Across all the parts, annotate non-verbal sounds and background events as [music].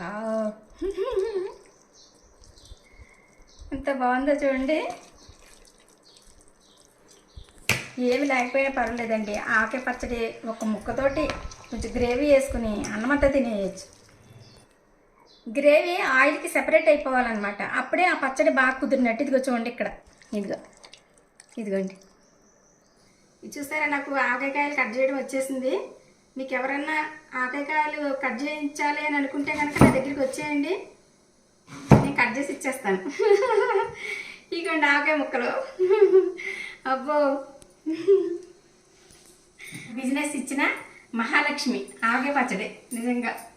[laughs] ఎంత బాగుందో చూడండి. ఏమి లేకపోయినా పర్వాలేదండి. ఆకే పచ్చడి ఒక ముక్కతోటి కొంచెం గ్రేవీ వేసుకుని అన్నమంతా తినేయచ్చు. గ్రేవీ ఆయిల్కి సెపరేట్ అయిపోవాలన్నమాట. అప్పుడే ఆ పచ్చడి బాగా కుదిరినట్టు ఇదిగో చూడండి ఇక్కడ. ఇదిగో. ఇదిగోండి. ఇది చూసారా నాకు ఆకాయకాయలు కట్ చేయడం వచ్చేసింది. మీకు ఎవరన్నా ఆకాయకాయలు కట్ చేయించాలి అని అనుకుంటే కనుక నా దగ్గరికి వచ్చేయండి. నేను కట్ చేసి ఇచ్చేస్తాను. ఇగోండి ఆకాయ ముక్కలు. అబ్బో. బిజినెస్ ఇచ్చిన మహాలక్ష్మి ఆకాయ పచ్చడి నిజంగా.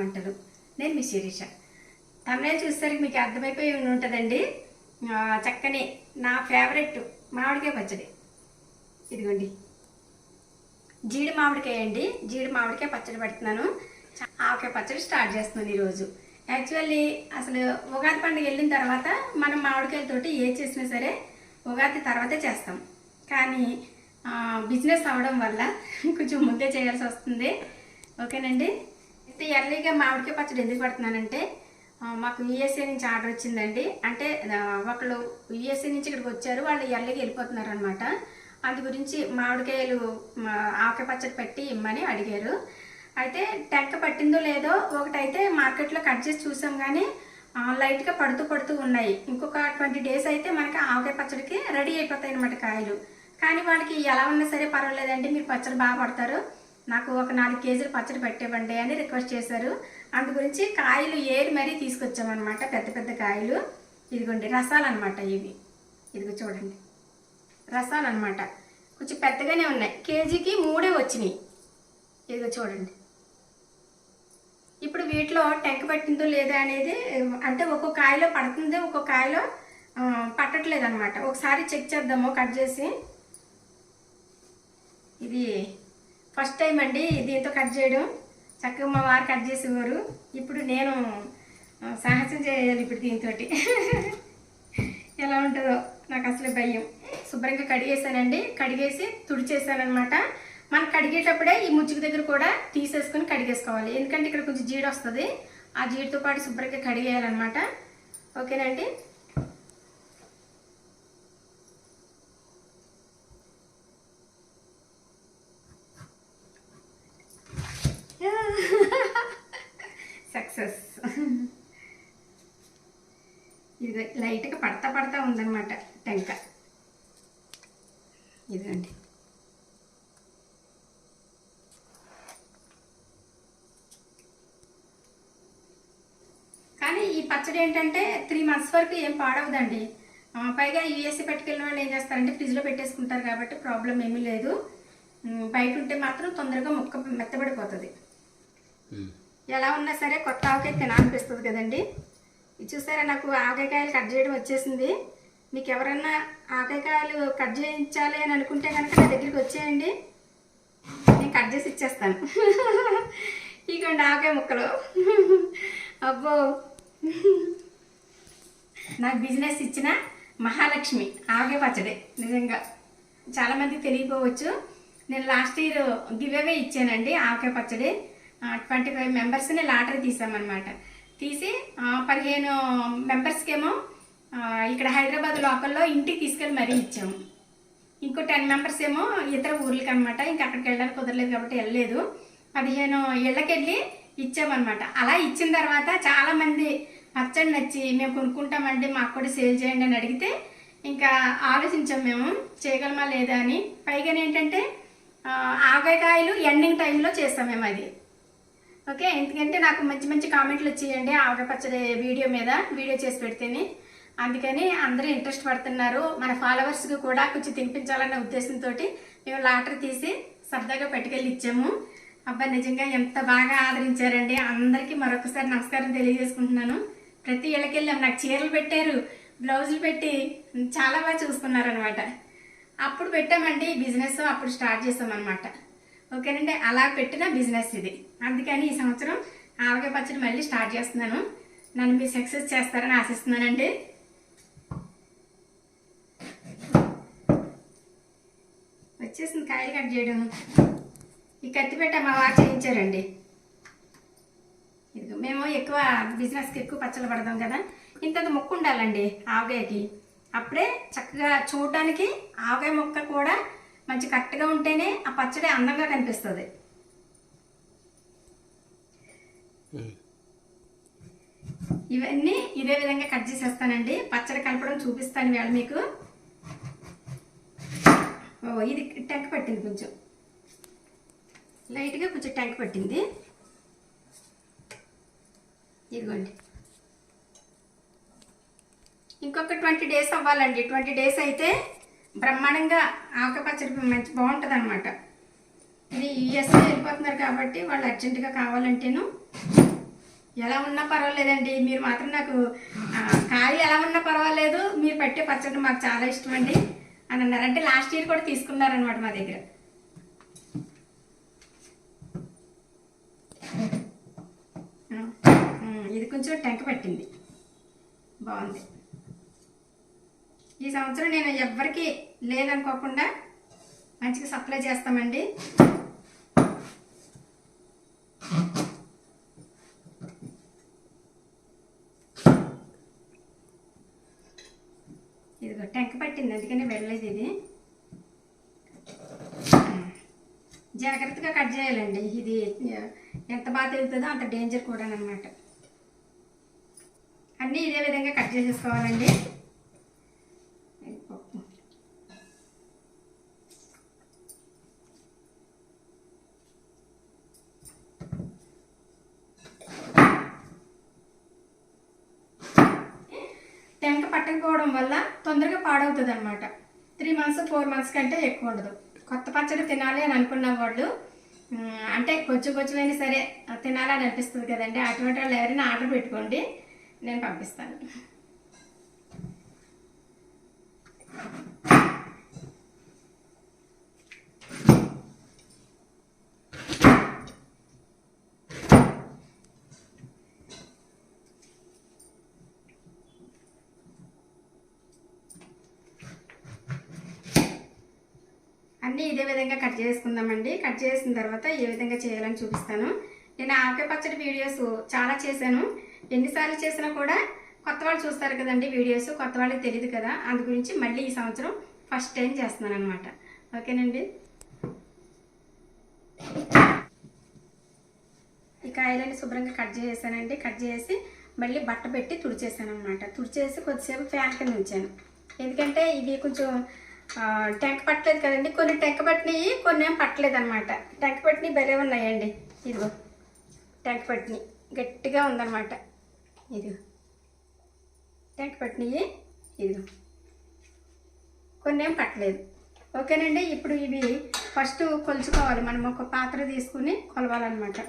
వంటలు నేను మీ శిరీష. తమిళ చూసేసరికి మీకు అర్థమైపోయి ఉంటుందండి చక్కని నా ఫేవరెట్ మామిడికాయ పచ్చడి. ఇదిగోండి. జీడి మామిడికాయ అండి. జీడి మామిడికాయ పచ్చడి పెడుతున్నాను. ఆవకాయ పచ్చడి స్టార్ట్ చేస్తున్నాను ఈరోజు. యాక్చువల్లీ అసలు ఉగాది పండుగ వెళ్ళిన తర్వాత మనం మామిడికాయలతోటి ఏ చేసినా సరే ఉగాది తర్వాతే చేస్తాం. కానీ బిజినెస్ అవడం వల్ల కొంచెం ముందే చేయాల్సి వస్తుంది. ఓకేనండి? అయితే ఎర్లీగా మామిడికాయ పచ్చడి ఎందుకు పెడుతున్నానంటే మాకు యుఎస్ఏ నుంచి ఆర్డర్ వచ్చిందండి. అంటే ఒకళ్ళు యుఎస్ఏ నుంచి ఇక్కడికి వచ్చారు వాళ్ళు ఎర్లీగా వెళ్ళిపోతున్నారు అనమాట అందు గురించి మామిడికాయలు మా ఆవకాయ పచ్చడి పెట్టి ఇమ్మని అడిగారు. అయితే టెక్క పట్టిందో లేదో ఒకటైతే మార్కెట్లో కట్ చేసి చూసాం కానీ లైట్గా పడుతూ పడుతూ ఉన్నాయి. ఇంకొక ట్వంటీ డేస్ అయితే మనకి ఆవకాయ పచ్చడికి రెడీ అయిపోతాయి అనమాట కాయలు. కానీ వాళ్ళకి ఎలా ఉన్నా సరే పర్వాలేదండి మీరు పచ్చడి బాగా పడతారు. నాకు ఒక నాలుగు కేజీలు పచ్చడి పెట్టేవ్వండి అని రిక్వెస్ట్ చేశారు. అందు గురించి కాయలు ఏరి మరీ తీసుకొచ్చామన్నమాట పెద్ద పెద్ద కాయలు. ఇదిగోండి రసాలు అనమాట ఇవి. ఇదిగో చూడండి. రసాలు అనమాట కొంచెం పెద్దగానే ఉన్నాయి. కేజీకి మూడే వచ్చినాయి. ఇదిగో చూడండి. ఇప్పుడు వీటిలో టెంక పట్టిందో లేదా అనేది అంటే ఒక్కొక్క కాయలో పడుతుంది ఒక్కొక్క కాయలో పట్టట్లేదు అనమాట ఒకసారి చెక్ చేద్దాము కట్ చేసి. ఇది ఫస్ట్ టైం అండి దీంతో కట్ చేయడం. చక్కగా మా వారు కట్ చేసేవారు. ఇప్పుడు నేను సాహసం చేయాలి ఇప్పుడు దీంతో [laughs] ఎలా ఉంటుందో నాకు అసలు భయం. శుభ్రంగా కడిగేసానండి కడిగేసి తుడిచేసానమాట మనం కడిగేటప్పుడే ఈ ముచ్చుకు దగ్గర కూడా తీసేసుకొని కడిగేసుకోవాలి. ఎందుకంటే ఇక్కడ కొంచెం జీడి వస్తుంది ఆ జీడితో పాటు శుభ్రంగా కడిగేయాలన్నమాట. ఓకేనండి సక్సెస్ ఇది లైట్గా పడతా పడతా ఉందన్నమాట టెంక. ఇదండి కానీ ఈ పచ్చడి ఏంటంటే త్రీ మంత్స్ వరకు ఏం పాడవదండి. పైగా యూఎస్సీ పట్టుకెళ్ళిన వాళ్ళు ఏం చేస్తారంటే ఫ్రిడ్జ్లో పెట్టేసుకుంటారు కాబట్టి ప్రాబ్లం ఏమీ లేదు. బయట ఉంటే మాత్రం తొందరగా మొక్క మెత్తబడిపోతుంది. ఎలా ఉన్నా సరే కొత్త ఆవకాయ తినాలనిపిస్తుంది కదండి. ఇది చూసారా నాకు ఆకాయకాయలు కట్ చేయడం వచ్చేసింది. మీకు ఎవరన్నా ఆకాయకాయలు కట్ చేయించాలి అని అనుకుంటే కనుక నా దగ్గరికి వచ్చేయండి. నేను కట్ చేసి ఇచ్చేస్తాను. [laughs] ఇగోండి ఆకాయ ముక్కలు. [laughs] అబ్బో. నాకు బిజినెస్ ఇచ్చిన మహాలక్ష్మి ఆవకాయ పచ్చడి నిజంగా. చాలామందికి తెలియకపోవచ్చు. నేను లాస్ట్ ఇయర్ గివ్ అవే ఇచ్చానండి ఆకే పచ్చడి. ట్వంటీ ఫైవ్ మెంబర్స్ని లాటరీ తీసామన్నమాట. తీసి పదిహేను మెంబర్స్కేమో ఇక్కడ హైదరాబాద్ లోకల్లో ఇంటికి తీసుకెళ్ళి మరీ ఇచ్చాము. ఇంకో టెన్ మెంబర్స్ ఏమో ఇతర ఊర్లకి అనమాట ఇంకా అక్కడికి వెళ్ళడానికి కుదరలేదు కాబట్టి వెళ్ళలేదు. పదిహేను ఇళ్ళకి వెళ్ళి ఇచ్చామన్నమాట. అలా ఇచ్చిన తర్వాత చాలామంది పచ్చడి నచ్చి మేము కొనుక్కుంటామండి మాకు కూడా సేల్ చేయండి అని అడిగితే ఇంకా ఆలోచించాం మేము చేయగలమా లేదా అని. పైగా ఏంటంటే ఆ, ఎండింగ్ టైంలో చేస్తాం మేము అది. ఓకే ఎందుకంటే నాకు మంచి మంచి కామెంట్లు వచ్చేయండి ఆవిడ పచ్చడి వీడియో మీద వీడియో చేసి పెడితేనే. అందుకని అందరూ ఇంట్రెస్ట్ పడుతున్నారు. మన ఫాలోవర్స్కి కూడా కొంచెం తినిపించాలన్న ఉద్దేశంతో మేము లాటరీ తీసి సరదాగా పట్టుకెళ్ళి ఇచ్చాము. అబ్బా నిజంగా ఎంత బాగా ఆదరించారండి. అందరికీ మరొకసారి నమస్కారం తెలియజేసుకుంటున్నాను. ప్రతి ఇళ్ళకెళ్ళాం. నాకు చీరలు పెట్టారు బ్లౌజులు పెట్టి చాలా బాగా చూసుకున్నారనమాట అప్పుడు పెట్టామండి ఈ బిజినెస్ అప్పుడు స్టార్ట్ చేసామన్నమాట. ఓకేనండి అలా పెట్టిన బిజినెస్ ఇది. అందుకని ఈ సంవత్సరం ఆవకాయ పచ్చడి మళ్ళీ స్టార్ట్ చేస్తున్నాను. నన్ను మీరు సక్సెస్ చేస్తారని ఆశిస్తున్నానండి. వచ్చేసింది కాయలు కట్ చేయడం. ఈ కత్తిపెట్ట మా వారు చేయించారండి. ఇదిగో మేము ఎక్కువ బిజినెస్కి ఎక్కువ పచ్చళ్ళు పడదాం కదా. ఇంతంత మొక్క ఉండాలండి ఆవకాయకి. అప్పుడే చక్కగా చూడడానికి ఆవకాయ మొక్క కూడా మంచి కరెక్ట్గా ఉంటేనే ఆ పచ్చడి అందంగా కనిపిస్తుంది. ఇవన్నీ ఇదే విధంగా కట్ చేసేస్తానండి. పచ్చడి కలపడం చూపిస్తాను వేళ మీకు. ఓ ఇది టెంక పట్టింది కొంచెం. లైట్గా కొంచెం టెంక పట్టింది. ఇదిగోండి. ఇంకొక ట్వంటీ డేస్ అవ్వాలండి. ట్వంటీ డేస్ అయితే బ్రహ్మాండంగా ఆవకాయ పచ్చడి మంచి బాగుంటుంది అనమాట ఇది యుఎస్ఏ వెళ్ళిపోతున్నారు కాబట్టి వాళ్ళు అర్జెంటుగా కావాలంటేను ఎలా ఉన్నా పర్వాలేదండి. మీరు మాత్రం నాకు కాయ ఎలా ఉన్నా పర్వాలేదు. మీరు పెట్టే పచ్చడి మాకు చాలా ఇష్టం అండి అని అన్నారు. అంటే లాస్ట్ ఇయర్ కూడా తీసుకున్నారనమాట మా దగ్గర. ఇది కొంచెం టెంక పట్టింది. బాగుంది. ఈ సంవత్సరం నేను ఎవ్వరికి లేదనుకోకుండా మంచిగా సప్లై చేస్తామండి. ఇదిగో టెంక పట్టింది అందుకని వెళ్ళలేదు ఇది. జాగ్రత్తగా కట్ చేయాలండి. ఇది ఎంత బాగా తెలుతుందో అంత డేంజర్ కూడా అనమాట అన్నీ ఇదే విధంగా కట్ చేసేసుకోవాలండి ఇది పప్పు. టెంక పట్టకపోవడం వల్ల తొందరగా పాడవుతుంది అనమాట త్రీ మంత్స్ ఫోర్ మంత్స్ కంటే ఎక్కువ ఉండదు. కొత్త పచ్చడి తినాలి అని అనుకున్న వాళ్ళు అంటే కొంచెం కొంచెమైనా సరే తినాలని అనిపిస్తుంది కదండి. అటువంటి వాళ్ళు ఎవరైనా ఆర్డర్ పెట్టుకోండి నేను పంపిస్తాను అన్నీ ఇదే విధంగా కట్ చేసుకుందామండి. కట్ చేసిన తర్వాత ఏ విధంగా చేయాలని చూపిస్తాను. నేను ఆవకాయ పచ్చడి వీడియోస్ చాలా చేశాను. ఎన్నిసార్లు చేసినా కూడా కొత్త వాళ్ళు చూస్తారు కదండి వీడియోస్ కొత్త వాళ్ళకి తెలియదు కదా. అందు గురించి మళ్ళీ ఈ సంవత్సరం ఫస్ట్ టైం చేస్తున్నాను అనమాట ఓకేనండి? ఈ కాయలని శుభ్రంగా కట్ చేసేసానండి కట్ చేసి మళ్ళీ బట్ట పెట్టి తుడిచేసాను అనమాట తుడిచేసి కొద్దిసేపు ఫ్యాన్ కింద ఉంచాను. ఎందుకంటే ఇవి కొంచెం టెంక పట్టలేదు కదండి. కొన్ని టెంక పట్టినవి కొన్ని ఏం పట్టలేదు అనమాట టెంక పట్టినవి భలే ఉన్నాయండి. ఇదిగో టెంక పట్టినవి గట్టిగా ఉందన్నమాట. ఇదిగో టెంక పట్టినవి ఇదిగో కొన్ని ఏం పట్టలేదు. ఓకేనండి ఇప్పుడు ఇవి ఫస్ట్ కొలుచుకోవాలి. మనం ఒక పాత్ర తీసుకుని కొలవాలన్నమాట.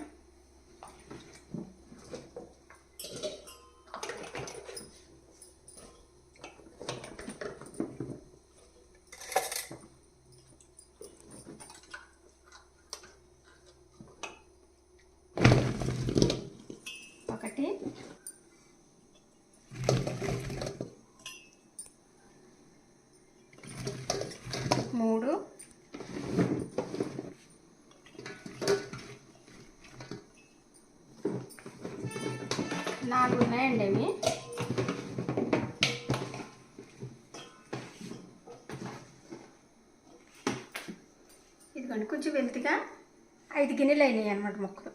గిన్నెలు అయినాయి అనమాట మొక్కలు.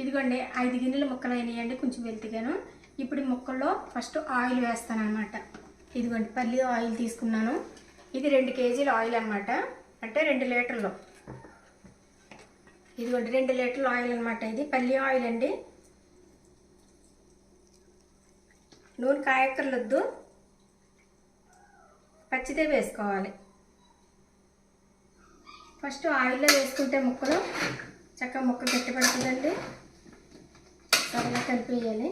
ఇదిగోండి ఐదు గిన్నెలు ముక్కలు అయినాయండి కొంచెం వెళ్తిగాను. ఇప్పుడు మొక్కల్లో ముక్కల్లో ఫస్ట్ ఆయిల్ వేస్తాను అనమాట ఇదిగోండి పల్లి ఆయిల్ తీసుకున్నాను. ఇది రెండు కేజీల ఆయిల్ అనమాట అంటే రెండు లీటర్లు. ఇదిగోండి రెండు లీటర్ల ఆయిల్ అనమాట ఇది. పల్లి ఆయిల్ అండి. నూనె కాయక్కర్లొద్దు. పచ్చిదే వేసుకోవాలి. ఫస్ట్ ఆయిల్లో వేసుకుంటే ముక్కలు. చక్కగా ముక్క గట్టిపడుతుందండి. సరిగా కలిపేయాలి.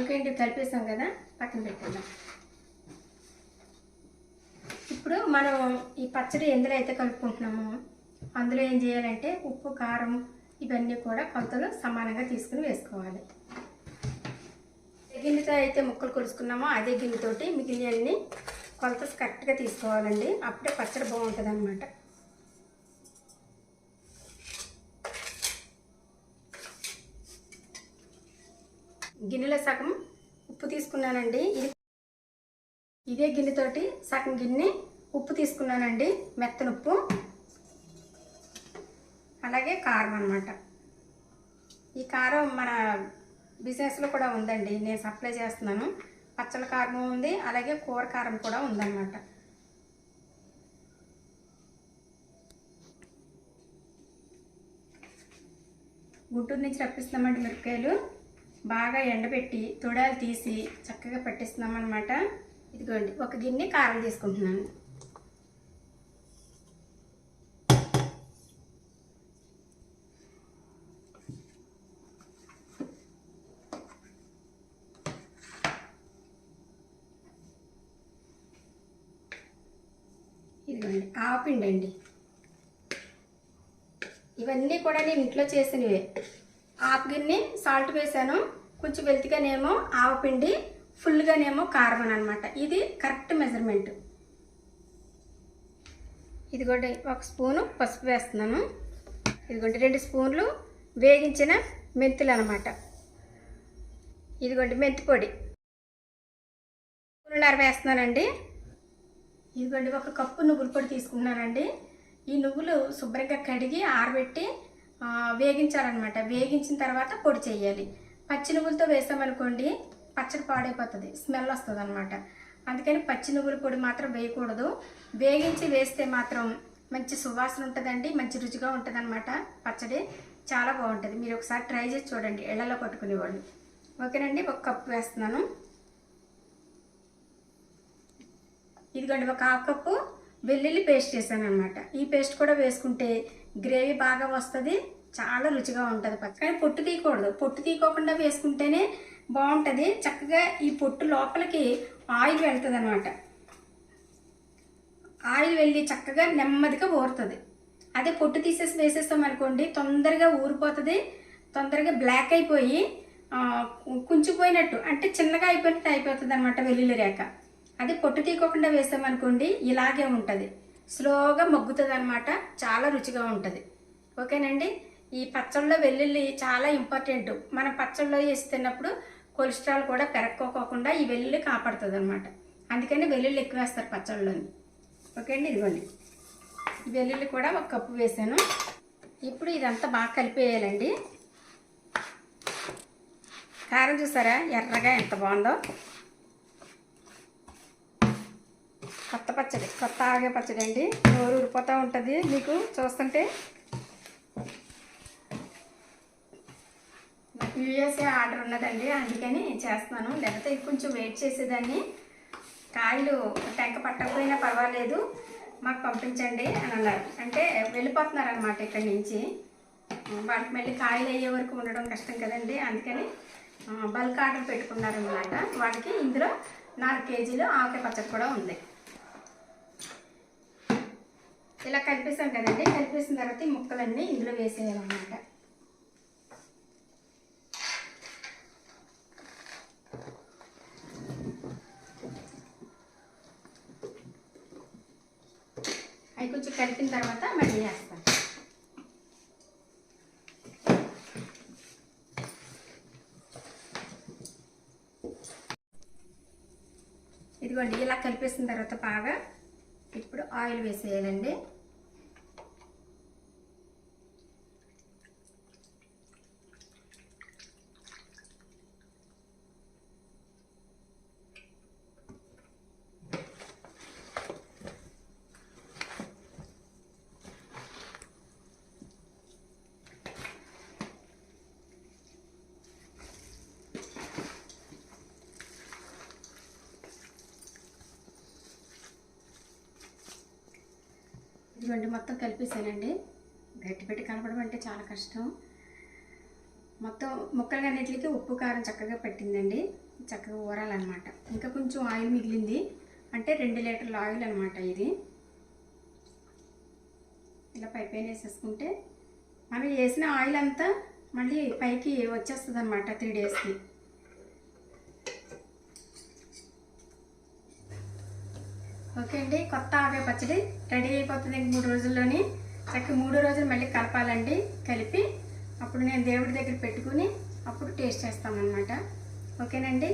ఓకే అండి కలిపేసాం కదా. పక్కన పెట్టాం ఇప్పుడు మనం ఈ పచ్చడి ఎందులో అయితే కలుపుకుంటున్నామో అందులో ఏం చేయాలంటే ఉప్పు కారం ఇవన్నీ కూడా కొలతలు సమానంగా తీసుకుని వేసుకోవాలి. ఏ గిన్నెతో అయితే ముక్కలు కొలుసుకున్నామో అదే గిన్నెతోటి మిగిలినవన్నీ కొలత కరెక్ట్గా తీసుకోవాలండి. అప్పుడే పచ్చడి బాగుంటుంది అనమాట గిన్నెలో సగం ఉప్పు తీసుకున్నానండి. ఇది ఇదే గిన్నెతోటి సగం గిన్నె ఉప్పు తీసుకున్నానండి మెత్తనుప్పు అలాగే కారం అనమాట ఈ కారం మన బిజినెస్లో కూడా ఉందండి నేను సప్లై చేస్తున్నాను. పచ్చల కారం ఉంది అలాగే కూర కారం కూడా ఉందన్నమాట. గుంటూరు నుంచి రప్పిస్తున్నామండి మిరపకాయలు. బాగా ఎండబెట్టి తొడాలు తీసి చక్కగా పట్టిస్తున్నాం అనమాట ఇదిగోండి ఒక గిన్నె కారం తీసుకుంటున్నాను. ఆపిండండి. ఆవపిండి అండి ఇవన్నీ కూడా నేను ఇంట్లో చేసినవే. ఆపు గిన్నె సాల్ట్ వేసాను కొంచెం వెల్తిగానేమో ఆవపిండి ఫుల్గానేమో కారం అనమాట. ఇది కరెక్ట్ మెజర్మెంట్. ఇదిగోండి ఒక స్పూను పసుపు వేస్తున్నాను. ఇదిగోండి రెండు స్పూన్లు వేగించిన మెంతులు అనమాట. ఇదిగోండి మెంతి పొడి. స్పూన్నర వేస్తున్నానండి. ఇదిగోండి ఒక కప్పు నువ్వుల పొడి తీసుకున్నానండి ఈ నువ్వులు శుభ్రంగా కడిగి ఆరబెట్టి వేగించాలన్నమాట. వేగించిన తర్వాత పొడి చేయాలి. పచ్చి నువ్వులతో వేసామనుకోండి పచ్చడి పాడైపోతుంది స్మెల్ వస్తుంది అనమాట అందుకని పచ్చి నువ్వుల పొడి మాత్రం వేయకూడదు. వేగించి వేస్తే మాత్రం మంచి సువాసన ఉంటుందండి మంచి రుచిగా ఉంటుంది పచ్చడి. చాలా బాగుంటుంది. మీరు ఒకసారి ట్రై చేసి చూడండి ఇళ్ళలో పట్టుకునేవాళ్ళు. ఓకేనండి ఒక కప్పు వేస్తున్నాను. ఇదిగోండి ఒక హాఫ్ కప్పు వెల్లుల్లి పేస్ట్ చేశాను ఈ పేస్ట్ కూడా వేసుకుంటే గ్రేవీ బాగా వస్తుంది చాలా రుచిగా ఉంటుంది పచ్చడి కానీ పొట్టు తీయకూడదు. పొట్టు తీయకోకుండా వేసుకుంటేనే బాగుంటుంది. చక్కగా ఈ పొట్టు లోపలికి ఆయిల్ వెళ్తుంది అనమాట ఆయిల్ వెళ్ళి చక్కగా నెమ్మదిగా ఊరుతుంది. అదే పొట్టు తీసేసి వేసేస్తాం అనుకోండి తొందరగా ఊరిపోతుంది తొందరగా బ్లాక్ అయిపోయి కుంచిపోయినట్టు అంటే చిన్నగా అయిపోయినట్టు అయిపోతుంది అనమాట వెల్లుల్లి రేఖ అది పొట్టు తీయకుండా వేసామనుకోండి ఇలాగే ఉంటుంది. స్లోగా మొగ్గుతుంది అనమాట చాలా రుచిగా ఉంటుంది. ఓకేనండి? ఈ పచ్చళ్ళలో వెల్లుల్లి చాలా ఇంపార్టెంట్. మనం పచ్చళ్ళలో వేసి తిన్నప్పుడు కొలెస్ట్రాల్ కూడా పెరక్కోకోకుండా ఈ వెల్లుల్లి కాపాడుతుంది అనమాట అందుకని వెల్లుల్లి ఎక్కువ వేస్తారు పచ్చళ్ళలోని. ఓకే అండి ఇదిగోండి వెల్లుల్లి కూడా ఒక కప్పు వేసాను. ఇప్పుడు ఇదంతా బాగా కలిపేయాలండి. కారం చూసారా? ఎర్రగా ఎంత బాగుందో. కొత్త పచ్చడి కొత్త ఆగే పచ్చడి అండి. నోరు ఉడిపోతూ ఉంటుంది. మీకు చూస్తుంటే యూఎస్ఏ ఆర్డర్ ఉన్నదండి. అందుకని చేస్తున్నాను. లేకపోతే కొంచెం వెయిట్ చేసేదాన్ని. కాయలు టెంక పట్టకపోయినా పర్వాలేదు. మాకు పంపించండి అని అన్నారు. అంటే వెళ్ళిపోతున్నారు అనమాట ఇక్కడి నుంచి. వాటికి మళ్ళీ కాయలు అయ్యే వరకు ఉండడం కష్టం కదండి. అందుకని బల్క్ ఆర్డర్ పెట్టుకున్నారనమాట వాటికి ఇందులో నాలుగు కేజీలు ఆవకాయ పచ్చడి కూడా ఉంది. ఇలా కలిపేసాం కదండి. కలిపేసిన తర్వాత ఈ ముక్కలన్నీ ఇందులో వేసేయాలన్నమాట. అవి కొంచెం కలిపిన తర్వాత మళ్ళీ వేస్తాం. ఇదిగోండి ఇలా కలిపేసిన తర్వాత బాగా ఇప్పుడు ఆయిల్ వేసేయాలండి. ఇదిగోండి మొత్తం కలిపేసానండి గట్టి పెట్టి కలపడం అంటే చాలా కష్టం. మొత్తం ముక్కలు ముక్కలన్నిటికి ఉప్పు కారం చక్కగా పట్టిందండి. చక్కగా ఊరాలన్నమాట. ఇంకా కొంచెం ఆయిల్ మిగిలింది. అంటే రెండు లీటర్ల ఆయిల్ అనమాట ఇది. ఇలా పై పైన వేసేసుకుంటే మనం వేసిన ఆయిల్ అంతా మళ్ళీ పైకి వచ్చేస్తుంది అనమాట త్రీ డేస్కి. ఓకే అండి కొత్త ఆవకాయ పచ్చడి రెడీ అయిపోతుంది ఇంక మూడు రోజుల్లోని. చక్కగా మూడు రోజులు మళ్ళీ కలపాలండి కలిపి అప్పుడు నేను దేవుడి దగ్గర పెట్టుకుని అప్పుడు టేస్ట్ చేస్తామన్నమాట. ఓకేనండి?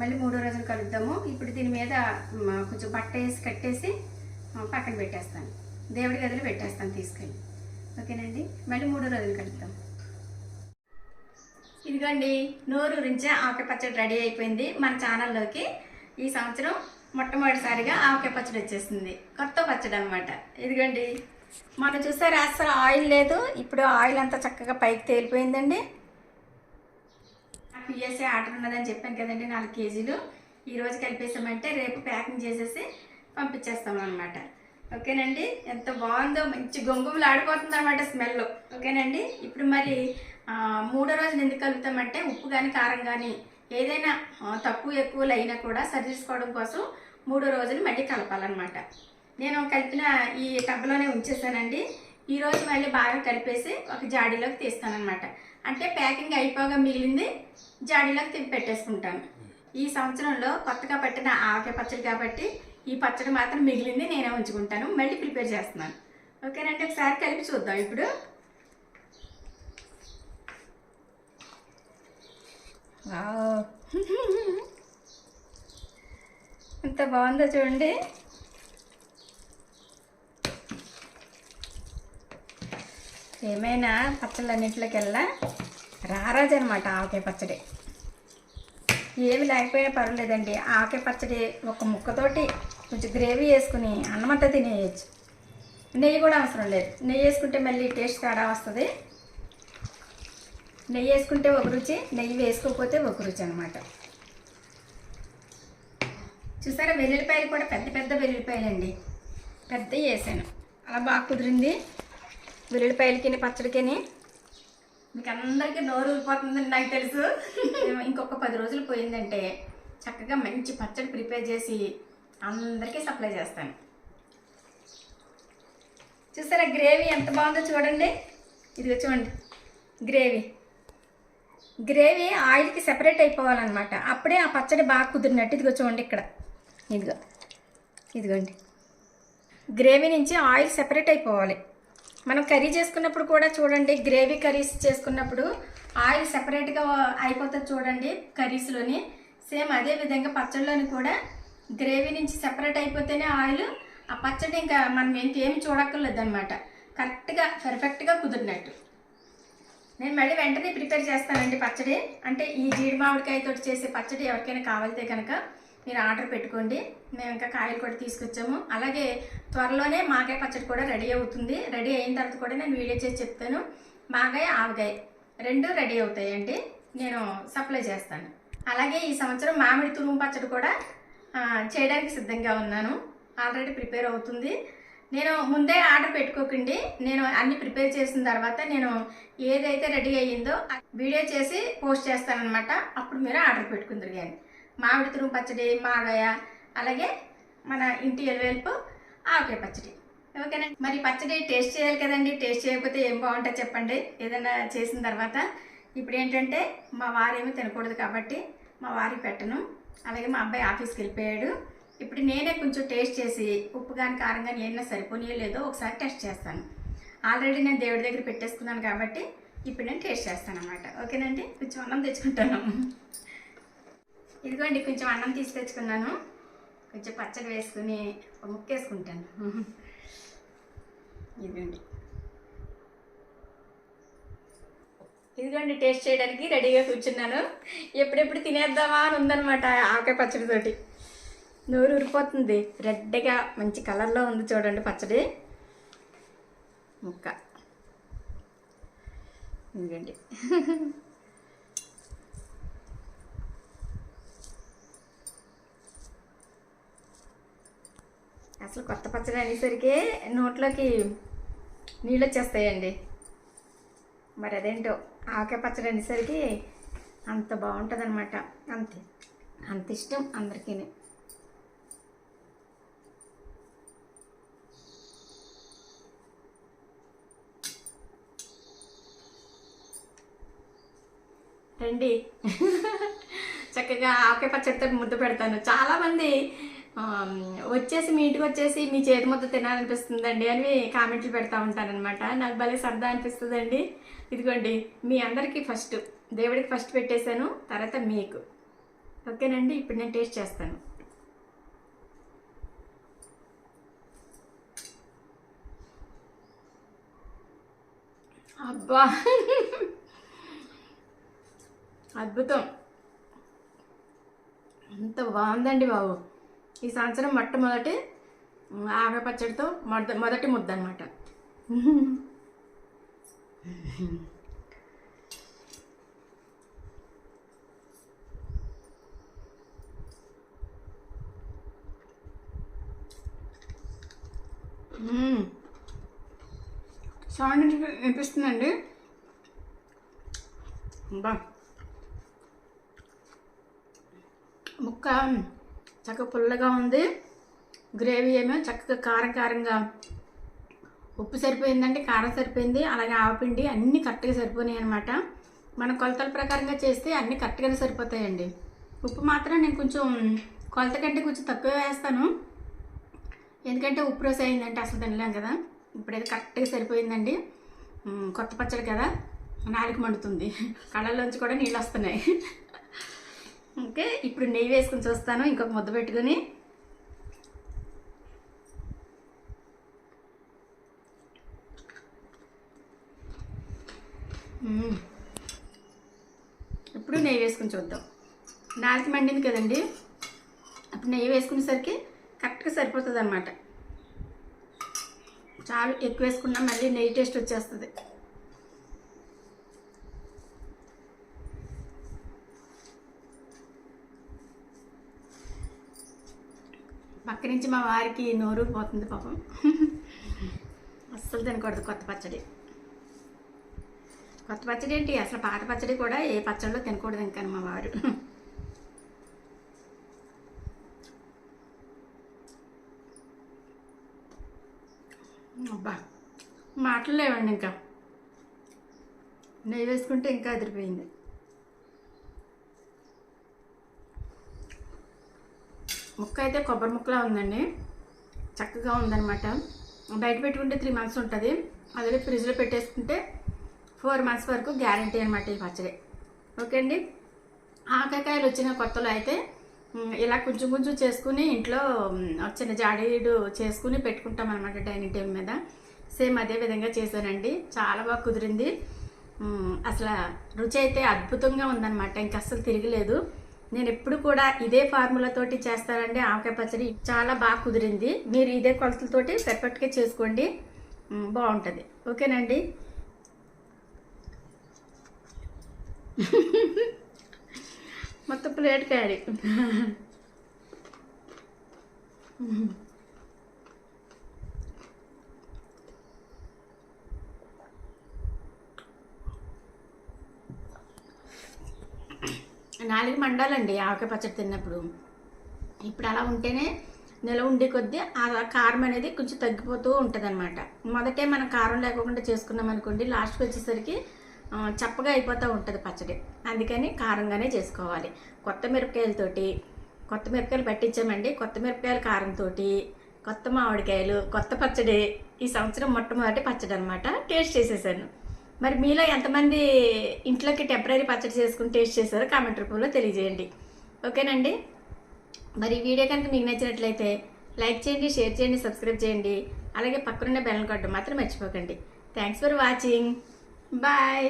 మళ్ళీ మూడో రోజులు కలుద్దాము. ఇప్పుడు దీని మీద కొంచెం బట్ట వేసి కట్టేసి పక్కన పెట్టేస్తాను. దేవుడి గదిలో పెట్టేస్తాను తీసుకెళ్ళి. ఓకేనండి? మళ్ళీ మూడో రోజులు కలుద్దాం. ఇదిగోండి నోరు గురించి ఆకే పచ్చడి రెడీ అయిపోయింది మన ఛానల్లోకి. ఈ సంవత్సరం మొట్టమొదటిసారిగా ఆవకాయ పచ్చడి వచ్చేసింది. కొత్త పచ్చడి అనమాట ఇదిగోండి. మనం చూసారా? అసలు ఆయిల్ లేదు. ఇప్పుడు ఆయిల్ అంతా చక్కగా పైకి తేలిపోయిందండి. నాకు యూఎస్ఏ ఆర్డర్ ఉన్నదని చెప్పాను కదండి నాలుగు కేజీలు. ఈరోజు కలిపేసామంటే రేపు ప్యాకింగ్ చేసేసి పంపించేస్తాం అనమాట ఓకేనండి? ఎంత బాగుందో మంచి గొంగుములు ఆడిపోతుంది అనమాట స్మెల్. ఓకేనండి? ఇప్పుడు మరి మూడో రోజులు ఎందుకు కలుపుతామంటే ఉప్పు కానీ కారం కానీ ఏదైనా తక్కువ ఎక్కువలు అయినా కూడా సరి చేసుకోవడం కోసం మూడో రోజులు మళ్ళీ కలపాలన్నమాట. నేను కలిపిన ఈ టబ్లోనే ఉంచేసానండి. ఈరోజు మళ్ళీ బాగా కలిపేసి ఒక జాడీలోకి తీస్తానమాట అంటే ప్యాకింగ్ అయిపోగా మిగిలింది జాడీలోకి తిప్పి పెట్టేసుకుంటాను. ఈ సంవత్సరంలో కొత్తగా పట్టిన ఆవకాయ పచ్చడి కాబట్టి ఈ పచ్చడి మాత్రం మిగిలింది నేనే ఉంచుకుంటాను. మళ్ళీ ప్రిపేర్ చేస్తున్నాను. ఓకేనంటే ఒకసారి కలిపి చూద్దాం ఇప్పుడు. వావ్. ఎంత బాగుందో చూడండి. ఏమైనా పచ్చళ్ళన్నింటిలోకెల్లా రారాజు అనమాట ఆవకాయ పచ్చడి. ఏమి లేకపోయినా పర్వాలేదండి. ఆవకాయ పచ్చడి ఒక ముక్కతోటి కొంచెం గ్రేవీ వేసుకుని అన్నమంతా తినేయచ్చు. నెయ్యి కూడా అవసరం లేదు. నెయ్యి వేసుకుంటే మళ్ళీ టేస్ట్ తేడా వస్తుంది. నెయ్యి వేసుకుంటే ఒక రుచి నెయ్యి వేసుకోకపోతే ఒక రుచి అనమాట చూసారా వెల్లుల్లిపాయలు కూడా పెద్ద పెద్ద వెల్లుల్లిపాయలండి. పెద్దవి వేసాను. అలా బాగా కుదిరింది. వెల్లుల్లిపాయలకి పచ్చడికిని మీకు అందరికీ నోరు ఊరిపోతుందని నాకు తెలుసు. [laughs] ఇంకొక పది రోజులు పోయిందంటే చక్కగా మంచి పచ్చడి ప్రిపేర్ చేసి అందరికీ సప్లై చేస్తాను. చూసారా గ్రేవీ ఎంత బాగుందో చూడండి. ఇదిగో చూడండి గ్రేవీ. గ్రేవీ ఆయిల్కి సెపరేట్ అయిపోవాలన్నమాట. అప్పుడే ఆ పచ్చడి బాగా కుదిరినట్టు ఇదిగో చూడండి ఇక్కడ. ఇదిగో. ఇదిగోండి. గ్రేవీ నుంచి ఆయిల్ సెపరేట్ అయిపోవాలి. మనం కర్రీ చేసుకున్నప్పుడు కూడా చూడండి గ్రేవీ కర్రీస్ చేసుకున్నప్పుడు ఆయిల్ సెపరేట్గా అయిపోతుంది చూడండి కర్రీస్లోని. సేమ్ అదే విధంగా పచ్చళ్ళలోని కూడా గ్రేవీ నుంచి సెపరేట్ అయిపోతేనే ఆయిల్ ఆ పచ్చడి ఇంకా మనం ఇంకేమి చూడక్కర్లేదు అనమాట కరెక్ట్గా పర్ఫెక్ట్గా కుదిరినట్టు. నేను మళ్ళీ వెంటనే ప్రిపేర్ చేస్తానండి పచ్చడి. అంటే ఈ జీడి మామిడికాయతో చేసే పచ్చడి ఎవరికైనా కావాలితే కనుక మీరు ఆర్డర్ పెట్టుకోండి. మేము ఇంకా కాయలు కూడా తీసుకొచ్చాము. అలాగే త్వరలోనే మాగాయ పచ్చడి కూడా రెడీ అవుతుంది. రెడీ అయిన తర్వాత కూడా నేను వీడియో చేసి చెప్తాను. మాగాయ ఆవగాయ రెండు రెడీ అవుతాయండి. నేను సప్లై చేస్తాను. అలాగే ఈ సంవత్సరం మామిడి తురుము పచ్చడి కూడా చేయడానికి సిద్ధంగా ఉన్నాను. ఆల్రెడీ ప్రిపేర్ అవుతుంది. నేను ముందే ఆర్డర్ పెట్టుకోకండి. నేను అన్ని ప్రిపేర్ చేసిన తర్వాత నేను ఏదైతే రెడీ అయ్యిందో వీడియో చేసి పోస్ట్ చేస్తానన్నమాట. అప్పుడు మీరు ఆర్డర్ పెట్టుకుందరు కానీ మామిడి తురుము పచ్చడి మాగాయ అలాగే మన ఇంటి ఎలువెల్పు ఆవకాయ పచ్చడి. ఓకేనా? మరి పచ్చడి టేస్ట్ చేయాలి కదండి. టేస్ట్ చేయకపోతే ఏం బాగుంటుంది చెప్పండి. ఏదైనా చేసిన తర్వాత ఇప్పుడు ఏంటంటే మా వారేమీ తినకూడదు కాబట్టి మా వారికి పెట్టను. అలాగే మా అబ్బాయి ఆఫీస్కి వెళ్ళిపోయాడు. ఇప్పుడు నేనే కొంచెం టేస్ట్ చేసి ఉప్పు కానీ కారం కానీ ఏమైనా సరిపోనియో లేదో ఒకసారి టెస్ట్ చేస్తాను. ఆల్రెడీ నేను దేవుడి దగ్గర పెట్టేసుకున్నాను కాబట్టి ఇప్పుడు నేను టేస్ట్ చేస్తాను అనమాట ఓకేనండి? కొంచెం అన్నం తెచ్చుకుంటాను. ఇదిగోండి కొంచెం అన్నం తీసి తెచ్చుకున్నాను. కొంచెం పచ్చడి వేసుకుని ఒక ముక్క వేసుకుంటాను. ఇదిగోండి. ఇదిగోండి టేస్ట్ చేయడానికి రెడీగా కూర్చున్నాను. ఎప్పుడెప్పుడు తినేద్దామా అని ఉందనమాట ఆవకాయ పచ్చడితోటి నోరు ఊరిపోతుంది. రెడ్గా మంచి కలర్లో ఉంది చూడండి పచ్చడి. ముక్క. ఇదిగోండి. అసలు కొత్త పచ్చడి అనేసరికి నోట్లోకి నీళ్ళు వచ్చేస్తాయండి. మరి అదేంటో ఆవకాయ పచ్చడి అనేసరికి అంత బాగుంటుంది అనమాట అంతే. అంత ఇష్టం అందరికీ రండి. [laughs] చక్కగా ఆకే పచ్చడితో ముద్ద పెడతాను. చాలామంది వచ్చేసి మీ ఇంటికి వచ్చేసి మీ చేతి ముద్ద తినాలనిపిస్తుందండి అని కామెంట్లు పెడతా ఉంటారనమాట నాకు భలే సరదా అనిపిస్తుందండి. ఇదిగోండి మీ అందరికీ ఫస్ట్ దేవుడికి ఫస్ట్ పెట్టేశాను తర్వాత మీకు. ఓకేనండి ఇప్పుడు నేను టేస్ట్ చేస్తాను. అబ్బా! అద్భుతం. ఎంత బాగుందండి బాబు. ఈ సంవత్సరం మొట్టమొదటి ఆగ పచ్చడితో మొద మొదటి ముద్ద అనమాట సౌండ్ వినిపిస్తుందండి బా ముక్క చక్కగా పుల్లగా ఉంది. గ్రేవీ ఏమో చక్కగా కారం కారంగా ఉప్పు సరిపోయిందండి కారం సరిపోయింది అలాగే ఆవపిండి అన్నీ కరెక్ట్గా సరిపోయినాయి అనమాట మన కొలతల ప్రకారంగా చేస్తే అన్నీ కరెక్ట్గానే సరిపోతాయండి. ఉప్పు మాత్రం నేను కొంచెం కొలత కంటే కొంచెం తక్కువ వేస్తాను. ఎందుకంటే ఉప్పు రోస్ అయిందంటే అసలు తినలేం కదా. ఇప్పుడైతే కరెక్ట్గా సరిపోయిందండి. కొత్త పచ్చడి కదా. నాలుగు మండుతుంది. కళ్ళల్లోంచి కూడా నీళ్ళు వస్తున్నాయి. ఓకే ఇప్పుడు నెయ్యి వేసుకుని చూస్తాను. ఇంకొక ముద్ద పెట్టుకొని. ఇప్పుడు నెయ్యి వేసుకుని చూద్దాం. నాలుగు మండింది కదండి? అప్పుడు నెయ్యి వేసుకునేసరికి కరెక్ట్గా సరిపోతుంది అనమాట చాలు ఎక్కువ వేసుకున్నా మళ్ళీ నెయ్యి టేస్ట్ వచ్చేస్తుంది. పక్క నుంచి మా వారికి నోరు పోతుంది పాపం. అస్సలు తినకూడదు కొత్త పచ్చడి. కొత్త పచ్చడి ఏంటి? అసలు పాత పచ్చడి కూడా ఏ పచ్చడిలో తినకూడదు ఇంకా మా వారు. అబ్బా మాటలు లేవండి ఇంకా. నెయ్యి వేసుకుంటే ఇంకా అదిరిపోయింది. ముక్క అయితే కొబ్బరి ముక్కలా ఉందండి. చక్కగా ఉందనమాట బయట పెట్టుకుంటే త్రీ మంత్స్ ఉంటుంది. అదే ఫ్రిడ్జ్లో పెట్టేసుకుంటే ఫోర్ మంత్స్ వరకు గ్యారంటీ అనమాట ఈ పచ్చడి. ఓకే అండి? ఆకాయకాయలు వచ్చిన కొత్తలో అయితే ఇలా కొంచెం కొంచెం చేసుకుని ఇంట్లో చిన్న జాడీడు చేసుకుని పెట్టుకుంటాం అనమాట డైనింగ్ టేబుల్ మీద. సేమ్ అదే విధంగా చేశానండి. చాలా బాగా కుదిరింది. అసలు రుచి అయితే అద్భుతంగా ఉందన్నమాట. ఇంకా అస్సలు తిరగలేదు. నేను ఎప్పుడు కూడా ఇదే ఫార్ములా తోటి చేస్తానండి. ఆవకాయ పచ్చడి చాలా బాగా కుదిరింది. మీరు ఇదే కొలతలతోటి పెర్ఫెక్ట్గా చేసుకోండి. బాగుంటుంది. ఓకేనండి? మొత్తం ప్లేట్ క్యారీ. నాలుగు మండాలండి ఆవకాయ పచ్చడి తిన్నప్పుడు. ఇప్పుడు అలా ఉంటేనే నెల ఉండే కొద్దీ ఆ కారం అనేది కొంచెం తగ్గిపోతూ ఉంటుంది అనమాట మొదటే మనం కారం లేకుండా చేసుకున్నాం అనుకోండి లాస్ట్కి వచ్చేసరికి చప్పగా అయిపోతూ ఉంటుంది పచ్చడి. అందుకని కారంగానే చేసుకోవాలి. కొత్త మిరపకాయలతోటి కొత్త మిరపకాయలు పట్టించామండి. కొత్త మిరపకాయల కారంతో కొత్త మామిడికాయలు కొత్త పచ్చడి. ఈ సంవత్సరం మొట్టమొదటి పచ్చడి అనమాట టేస్ట్ చేసేసాను. మరి మీలో ఎంతమంది ఇంట్లోకి టెంపరీ పచ్చడి చేసుకుని టేస్ట్ చేశారో కామెంట్ రూపంలో తెలియజేయండి. ఓకేనండి? మరి వీడియో కనుక మీకు నచ్చినట్లయితే లైక్ చేయండి షేర్ చేయండి సబ్స్క్రైబ్ చేయండి. అలాగే పక్కనున్న బెల్ కొట్టడం మాత్రం మర్చిపోకండి. Thanks for watching. బాయ్.